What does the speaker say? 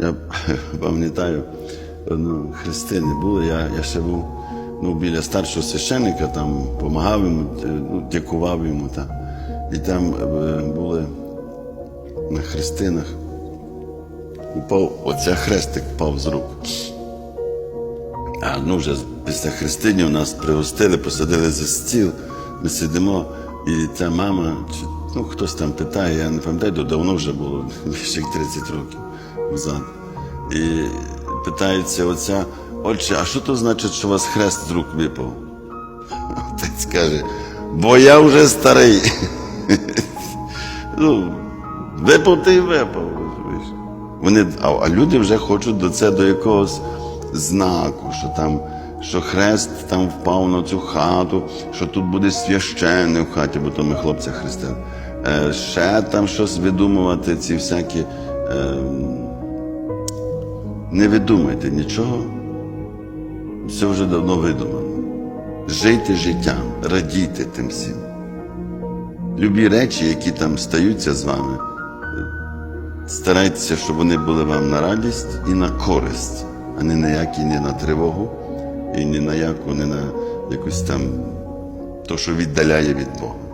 Я пам'ятаю, ну, хрестини були, я, я ще був ну, біля старшого священника, там допомагав йому, е, ну, дякував йому. Та. І там е, були на хрестинах. Упав, оця хрестик впав з рук. А ну вже після хрестинів нас пригостили, посадили за стіл. Ми сидимо, і ця мама, ну хтось там питає, я не пам'ятаю, давно вже було, більше як 30 років назад. І питається оця, отче, а що то значить, що у вас хрест з рук випав? Отець каже, бо я вже старий. ну, випав ти й випав. Вони, а, а люди вже хочуть до це до якогось знаку, що там, що хрест там впав на цю хату, що тут буде священник в хаті, бо то ми хлопця хрестили. Е, ще там щось видумувати, ці всякі. Е, не видумайте нічого, все вже давно видумано. Жийте життям, радійте тим всім. Любі речі, які там стаються з вами, старайтеся, щоб вони були вам на радість і на користь, а не на які не на тривогу, і ні на яку, не на якусь там то, що віддаляє від Бога.